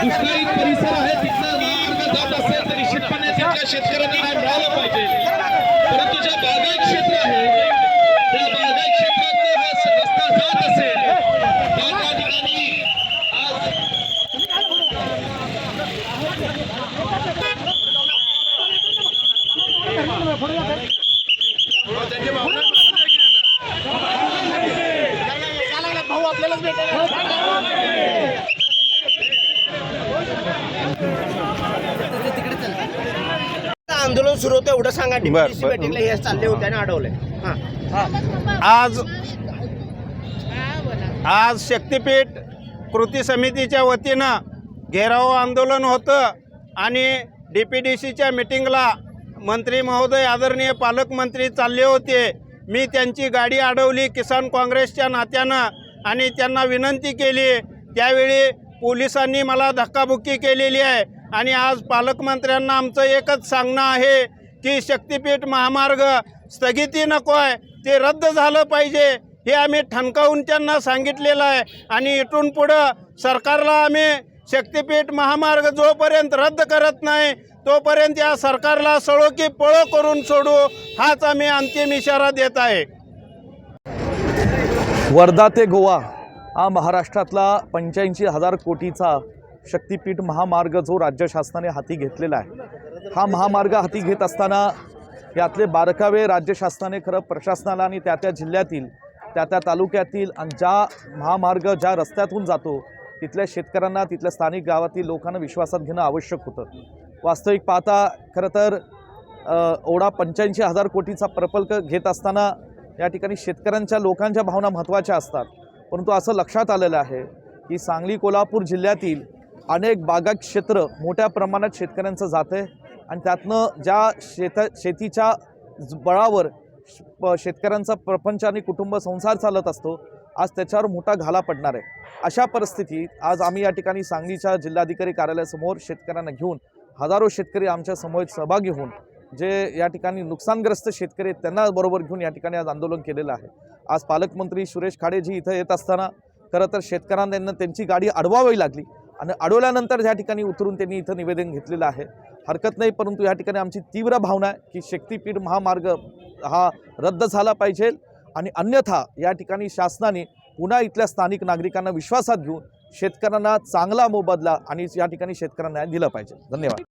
दुष्काळी परिसर आहे तिथला महामार्ग जात असेल तर निश्चितपणे तिथल्या शेतकऱ्यांना न्याय मिळाला पाहिजे? परंतु जे बागायत क्षेत्र आहे त्या बागायत क्षेत्रात हा रस्ता जात असेल तर त्या ठिकाणी आज आंदोलन सुरू होतं एवढं सांगा. बर. मीटिंगला हे चालले होते आणि अडवले. हां. आज आज शक्तीपीठ कृती समितीच्या वतीनं घेराव आंदोलन होतं आणि डी पी डी सीच्या मिटिंगला मंत्री महोदय आदरणीय पालकमंत्री चालले होते. मी त्यांची गाडी अडवली किसान काँग्रेसच्या नात्यानं आणि त्यांना विनंती केली. त्यावेळी पोलिसांनी मला धक्काबुक्की केलेली आहे. आणि आज पालकमंत्र्यांना आमचं एकच सांगणं आहे की शक्तीपीठ महामार्ग स्थगिती नको आहे ते रद्द झालं पाहिजे हे आम्ही ठणकावून त्यांना सांगितलेलं आहे. आणि इथून पुढं सरकारला आम्ही शक्तीपीठ महामार्ग जोपर्यंत रद्द करत नाही तोपर्यंत या सरकारला सळो की पळो करून सोडू हाच आम्ही अंतिम इशारा देत आहे. वर्धा ते गोवा हा महाराष्ट्रातला पंच्याऐंशी हजार कोटीचा शक्तीपीठ महामार्ग जो राज्य शासनाने हाती घेतलेला आहे हा महामार्ग हाती घेत असताना यातले बारकावे राज्य शासनाने खरं प्रशासनाला आणि त्या त्या जिल्ह्यातील त्या त्या तालुक्यातील आणि ज्या महामार्ग ज्या रस्त्यातून जातो तिथल्या शेतकऱ्यांना तिथल्या स्थानिक गावातील लोकांना विश्वासात घेणं आवश्यक होतं. वास्तविक पाहता खरं तर ओढा पंच्याऐंशी हजार कोटीचा प्रकल्प घेत असताना या ठिकाणी शेतकऱ्यांच्या लोकांच्या भावना महत्त्वाच्या असतात. परंतु असं लक्षात आलेलं आहे की सांगली कोल्हापूर जिल्ह्यातील अनेक बागा क्षेत्र मोठ्या प्रमाणात शेतकऱ्यांचं जातं आहे. आणि त्यातनं ज्या शेत शेतीच्या बळावर प- शेतकऱ्यांचा प्रपंच आणि कुटुंब संसार चालत असतो आज त्याच्यावर मोठा घाला पडणार आहे. अशा परिस्थितीत आज आम्ही या ठिकाणी सांगलीच्या जिल्हाधिकारी कार्यालयासमोर शेतकऱ्यांना घेऊन हजारो शेतकरी आमच्यासमोर सहभागी होऊन जे या ठिकाणी नुकसानग्रस्त शेतकरी आहेत त्यांना बरोबर घेऊन या ठिकाणी आज आंदोलन केलेलं आहे. आज पालकमंत्री सुरेश खाडेजी इथं येत असताना खरं तर शेतकऱ्यांना त्यांची गाडी अडवावी लागली. आणि अडवल्यानंतर या ठिकाणी उतरून त्यांनी इथं निवेदन घेतलेलं आहे हरकत नाही परंतु या ठिकाणी आमची तीव्र भावना आहे की शक्तीपीठ महामार्ग हा रद्द झाला पाहिजे आणि अन्यथा या ठिकाणी शासनाने पुन्हा इथल्या स्थानिक नागरिकांना विश्वासात घेऊन शेतकऱ्यांना चांगला मोबदला आणि या ठिकाणी शेतकऱ्यांना दिला पाहिजे. धन्यवाद.